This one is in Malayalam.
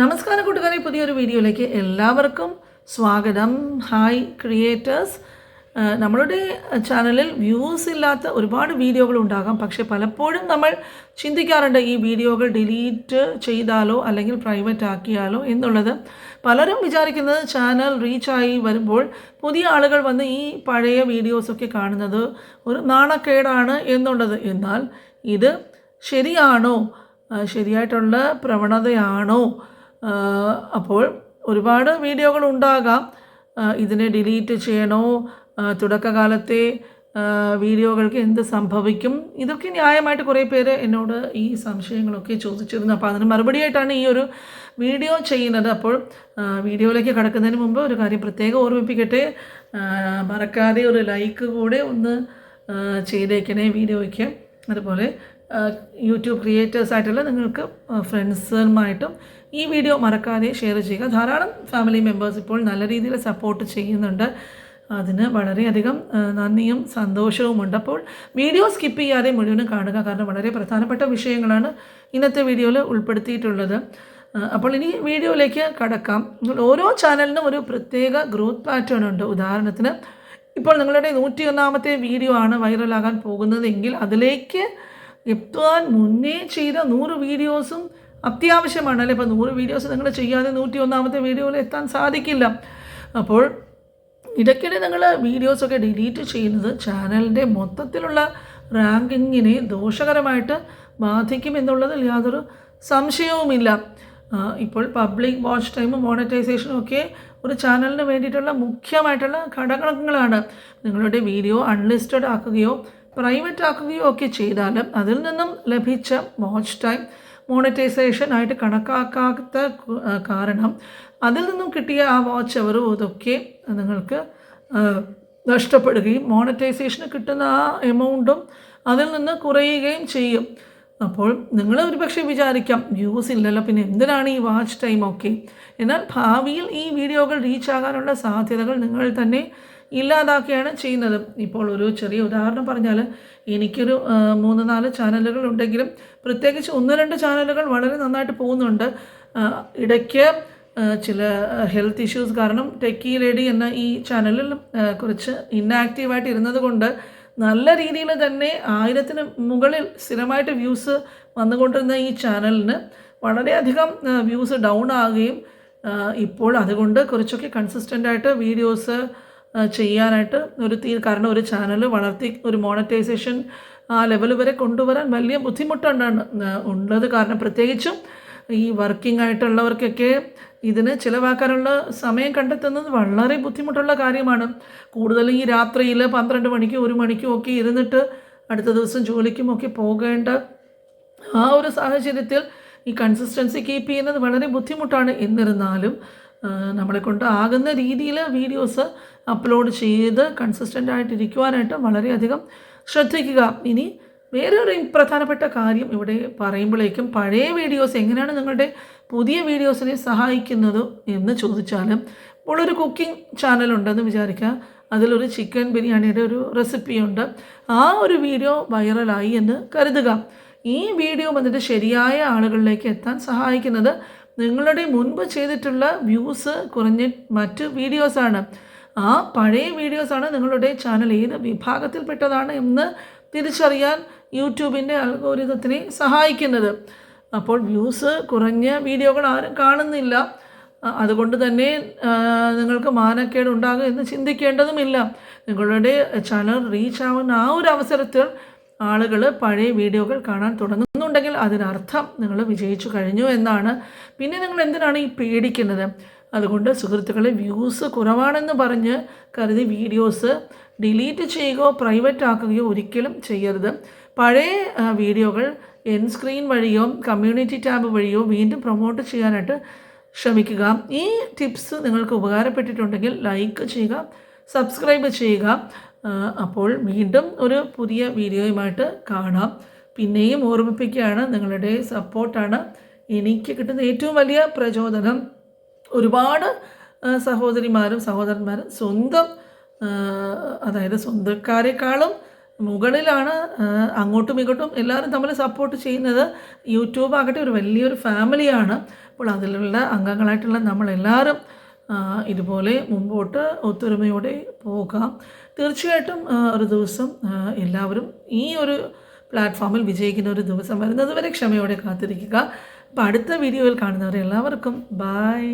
നമസ്കാരം കൂട്ടുകാരെ പുതിയൊരു വീഡിയോയിലേക്ക് എല്ലാവർക്കും സ്വാഗതം. ഹായ് ക്രിയേറ്റേഴ്സ് നമ്മളുടെ ചാനലിൽ വ്യൂസ് ഇല്ലാത്ത ഒരുപാട് വീഡിയോകൾ ഉണ്ടാകാം. പക്ഷേ പലപ്പോഴും നമ്മൾ ചിന്തിക്കാറുണ്ട് ഈ വീഡിയോകൾ ഡിലീറ്റ് ചെയ്താലോ അല്ലെങ്കിൽ പ്രൈവറ്റ് ആക്കിയാലോ എന്നുള്ളത്. പലരും വിചാരിക്കുന്നത് ചാനൽ റീച്ചായി വരുമ്പോൾ പുതിയ ആളുകൾ വന്ന് ഈ പഴയ വീഡിയോസൊക്കെ കാണുന്നത് ഒരു നാണക്കേടാണ് എന്നുള്ളത്. എന്നാൽ ഇത് ശരിയാണോ? ശരിയായിട്ടുള്ള പ്രവണതയാണോ? അപ്പോൾ ഒരുപാട് വീഡിയോകൾ ഉണ്ടാകാം. ഇതിനെ ഡിലീറ്റ് ചെയ്യണോ? തുടക്കകാലത്തെ വീഡിയോകൾക്ക് എന്ത് സംഭവിക്കും? ഇതൊക്കെ ന്യായമായിട്ട് കുറേ പേര് എന്നോട് ഈ സംശയങ്ങളൊക്കെ ചോദിച്ചിരുന്നു. അപ്പോൾ അതിന് മറുപടിയായിട്ടാണ് ഈ ഒരു വീഡിയോ ചെയ്യുന്നത്. അപ്പോൾ വീഡിയോയിലേക്ക് കടക്കുന്നതിന് മുമ്പ് ഒരു കാര്യം പ്രത്യേകം ഓർമ്മിപ്പിക്കട്ടെ. മറക്കാതെ ഒരു ലൈക്ക് കൂടെ ഒന്ന് ചെയ്തേക്കണേ വീഡിയോയ്ക്ക്. അതുപോലെ യൂട്യൂബ് ക്രിയേറ്റേഴ്സായിട്ടുള്ള നിങ്ങൾക്ക് ഫ്രണ്ട്സുമായിട്ടും ഈ വീഡിയോ മറക്കാതെ ഷെയർ ചെയ്യുക. ധാരാളം ഫാമിലി മെമ്പേഴ്സ് ഇപ്പോൾ നല്ല രീതിയിൽ സപ്പോർട്ട് ചെയ്യുന്നുണ്ട്. അതിന് വളരെയധികം നന്ദിയും സന്തോഷവുമുണ്ട്. അപ്പോൾ വീഡിയോ സ്കിപ്പ് ചെയ്യാതെ മുഴുവനും കാണുക കാരണം വളരെ പ്രധാനപ്പെട്ട വിഷയങ്ങളാണ് ഇന്നത്തെ വീഡിയോയിൽ ഉൾപ്പെടുത്തിയിട്ടുള്ളത്. അപ്പോൾ ഇനി വീഡിയോയിലേക്ക് കടക്കാം. ഓരോ ചാനലിനും ഒരു പ്രത്യേക ഗ്രോത്ത് പാറ്റേൺ ഉണ്ട്. ഉദാഹരണത്തിന് ഇപ്പോൾ നിങ്ങളുടെ നൂറ്റി ഒന്നാമത്തെ വീഡിയോ ആണ് വൈറലാകാൻ പോകുന്നതെങ്കിൽ അതിലേക്ക് എത്താൻ മുന്നേ ചെയ്ത നൂറ് വീഡിയോസും അത്യാവശ്യമാണ് അല്ലേ? ഇപ്പോൾ നൂറ് വീഡിയോസ് നിങ്ങൾ ചെയ്യാതെ നൂറ്റി ഒന്നാമത്തെ വീഡിയോയിൽ എത്താൻ സാധിക്കില്ല. അപ്പോൾ ഇടയ്ക്കിടെ നിങ്ങൾ വീഡിയോസൊക്കെ ഡിലീറ്റ് ചെയ്യുന്നത് ചാനലിന്റെ മൊത്തത്തിലുള്ള റാങ്കിങ്ങിനെ ദോഷകരമായിട്ട് ബാധിക്കും എന്നുള്ളതിൽ യാതൊരു സംശയവുമില്ല. ഇപ്പോൾ പബ്ലിക് വാച്ച് ടൈമും മോണറ്റൈസേഷനും ഒക്കെ ഒരു ചാനലിന് വേണ്ടിയിട്ടുള്ള മുഖ്യമായിട്ടുള്ള ഘടകങ്ങളാണ്. നിങ്ങളുടെ വീഡിയോ അൺലിസ്റ്റഡ് ആക്കുകയോ പ്രൈവറ്റ് ആക്കുകയോ ഒക്കെ ചെയ്താലും അതിൽ നിന്നും ലഭിച്ച വാച്ച് ടൈം മോണറ്റൈസേഷൻ ആയിട്ട് കണക്കാക്കാത്ത കാരണം അതിൽ നിന്നും കിട്ടിയ ആ വാച്ച് അവർ ഇതൊക്കെ നിങ്ങൾക്ക് നഷ്ടപ്പെടുകയും മോണിറ്റൈസേഷന് കിട്ടുന്ന ആ എമൗണ്ടും അതിൽ നിന്ന് കുറയുകയും ചെയ്യും. അപ്പോൾ നിങ്ങൾ ഒരു പക്ഷേ വിചാരിക്കാം വ്യൂസ് ഇല്ലല്ലോ പിന്നെ എന്തിനാണ് ഈ വാച്ച് ടൈം ഒക്കെ? എന്നാൽ ഭാവിയിൽ ഈ വീഡിയോകൾ റീച്ച് ആകാനുള്ള സാധ്യതകൾ നിങ്ങൾ തന്നെ ഇല്ലാതാക്കുകയാണ് ചെയ്യുന്നത്. ഇപ്പോൾ ഒരു ചെറിയ ഉദാഹരണം പറഞ്ഞാൽ എനിക്കൊരു മൂന്ന് നാല് ചാനലുകൾ ഉണ്ടെങ്കിലും പ്രത്യേകിച്ച് ഒന്ന് രണ്ട് ചാനലുകൾ വളരെ നന്നായിട്ട് പോകുന്നുണ്ട്. ഇടയ്ക്ക് ചില ഹെൽത്ത് ഇഷ്യൂസ് കാരണം ടെക്കി ലേഡി എന്ന ഈ ചാനലിൽ കുറച്ച് ഇന്നാക്റ്റീവായിട്ട് ഇരുന്നത് കൊണ്ട് നല്ല രീതിയിൽ തന്നെ ആയിരത്തിന് മുകളിൽ സ്ഥിരമായിട്ട് വ്യൂസ് വന്നുകൊണ്ടിരുന്ന ഈ ചാനലിന് വളരെയധികം വ്യൂസ് ഡൗൺ ആകുകയും ഇപ്പോൾ അതുകൊണ്ട് കുറച്ചൊക്കെ കൺസിസ്റ്റന്റ് ആയിട്ട് വീഡിയോസ് ചെയ്യാനായിട്ട് ഒരു തീ കാരണം ഒരു ചാനൽ വളർത്തി ഒരു മോണറ്റൈസേഷൻ ആ ലെവൽ വരെ കൊണ്ടുവരാൻ വലിയ ബുദ്ധിമുട്ടുണ്ടാണ് ഉള്ളത്. കാരണം പ്രത്യേകിച്ചും ഈ വർക്കിംഗ് ആയിട്ടുള്ളവർക്കൊക്കെ ഇതിന് ചിലവാക്കാനുള്ള സമയം കണ്ടെത്തുന്നത് വളരെ ബുദ്ധിമുട്ടുള്ള കാര്യമാണ്. കൂടുതലും ഈ രാത്രിയിൽ പന്ത്രണ്ട് മണിക്കും ഒരു മണിക്കും ഒക്കെ ഇരുന്നിട്ട് അടുത്ത ദിവസം ജോലിക്കും ഒക്കെ പോകേണ്ട ആ ഒരു സാഹചര്യത്തിൽ ഈ കൺസിസ്റ്റൻസി കീപ്പ് ചെയ്യുന്നത് വളരെ ബുദ്ധിമുട്ടാണ്. എന്നിരുന്നാലും നമ്മളെ കൊണ്ട് ആകുന്ന രീതിയിൽ വീഡിയോസ് അപ്ലോഡ് ചെയ്ത് കൺസിസ്റ്റന്റ് ആയിട്ടിരിക്കുവാനായിട്ട് വളരെയധികം ശ്രദ്ധിക്കുക. ഇനി വേറെ ഒരു പ്രധാനപ്പെട്ട കാര്യം ഇവിടെ പറയുമ്പോഴേക്കും പഴയ വീഡിയോസ് എങ്ങനെയാണ് നിങ്ങളുടെ പുതിയ വീഡിയോസിനെ സഹായിക്കുന്നത് എന്ന് ചോദിച്ചാലും ഇപ്പോൾ ഒരു കുക്കിംഗ് ചാനലുണ്ടെന്ന് വിചാരിക്കുക. അതിലൊരു ചിക്കൻ ബിരിയാണിയുടെ ഒരു റെസിപ്പിയുണ്ട്. ആ ഒരു വീഡിയോ വൈറലായി എന്ന് കരുതുക. ഈ വീഡിയോ വന്നിട്ട് ശരിയായ ആളുകളിലേക്ക് എത്താൻ സഹായിക്കുന്നത് നിങ്ങളുടെ മുൻപ് ചെയ്തിട്ടുള്ള വ്യൂസ് കുറഞ്ഞ മറ്റ് വീഡിയോസാണ്. ആ പഴയ വീഡിയോസാണ് നിങ്ങളുടെ ചാനൽ ഏത് വിഭാഗത്തിൽപ്പെട്ടതാണ് എന്ന് തിരിച്ചറിയാൻ യൂട്യൂബിന്റെ അൽഗോരിതത്തിനെ സഹായിക്കുന്നത്. അപ്പോൾ വ്യൂസ് കുറഞ്ഞ വീഡിയോകൾ ആരും കാണുന്നില്ല. അതുകൊണ്ട് തന്നെ നിങ്ങൾക്ക് മാനക്കേട് ഉണ്ടാകും എന്ന് ചിന്തിക്കേണ്ടതുമില്ല. നിങ്ങളുടെ ചാനൽ റീച്ച് ആവുന്ന ആ ഒരു അവസരത്തിൽ ആളുകൾ പഴയ വീഡിയോകൾ കാണാൻ തുടങ്ങുന്നുണ്ടെങ്കിൽ അതിനർത്ഥം നിങ്ങൾ വിജയിച്ചു കഴിഞ്ഞു എന്നാണ്. പിന്നെ നിങ്ങൾ എന്തിനാണ് ഈ പേടിക്കുന്നത്? അതുകൊണ്ട് സുഹൃത്തുക്കളെ വ്യൂസ് കുറവാണെന്ന് പറഞ്ഞ് കരുതി വീഡിയോസ് ഡിലീറ്റ് ചെയ്യുകയോ പ്രൈവറ്റ് ആക്കുകയോ ഒരിക്കലും ചെയ്യരുത്. പഴയ വീഡിയോകൾ എൻ സ്ക്രീൻ വഴിയോ കമ്മ്യൂണിറ്റി ടാബ് വഴിയോ വീണ്ടും പ്രൊമോട്ട് ചെയ്യാനായിട്ട് ശ്രമിക്കുക. ഈ ടിപ്സ് നിങ്ങൾക്ക് ഉപകാരപ്പെട്ടിട്ടുണ്ടെങ്കിൽ ലൈക്ക് ചെയ്യുക സബ്സ്ക്രൈബ് ചെയ്യുക. അപ്പോൾ വീണ്ടും ഒരു പുതിയ വീഡിയോയുമായിട്ട് കാണാം. പിന്നെയും ഓർമ്മിപ്പിക്കുകയാണ് നിങ്ങളുടെ സപ്പോർട്ടാണ് എനിക്ക് കിട്ടുന്ന ഏറ്റവും വലിയ പ്രചോദനം. ഒരുപാട് സഹോദരിമാരും സഹോദരന്മാരും സ്വന്തം അതായത് സ്വന്തക്കാരെക്കാളും മുകളിലാണ് അങ്ങോട്ടും ഇങ്ങോട്ടും എല്ലാവരും തമ്മിൽ സപ്പോർട്ട് ചെയ്യുന്നത്. യൂട്യൂബ് ആകട്ടെ ഒരു വലിയൊരു ഫാമിലിയാണ് അപ്പോൾ അതിലുള്ള അംഗങ്ങളായിട്ടുള്ള നമ്മളെല്ലാവരും ഇതുപോലെ മുമ്പോട്ട് ഒത്തൊരുമയോടെ പോകാം. തീർച്ചയായിട്ടും ഒരു ദിവസം എല്ലാവരും ഈ ഒരു പ്ലാറ്റ്ഫോമിൽ വിജയിക്കുന്ന ഒരു ദിവസം വരുന്നത് വരെ ക്ഷമയോടെ കാത്തിരിക്കുക. അപ്പോൾ അടുത്ത വീഡിയോയിൽ കാണുന്നവരെ എല്ലാവർക്കും ബൈ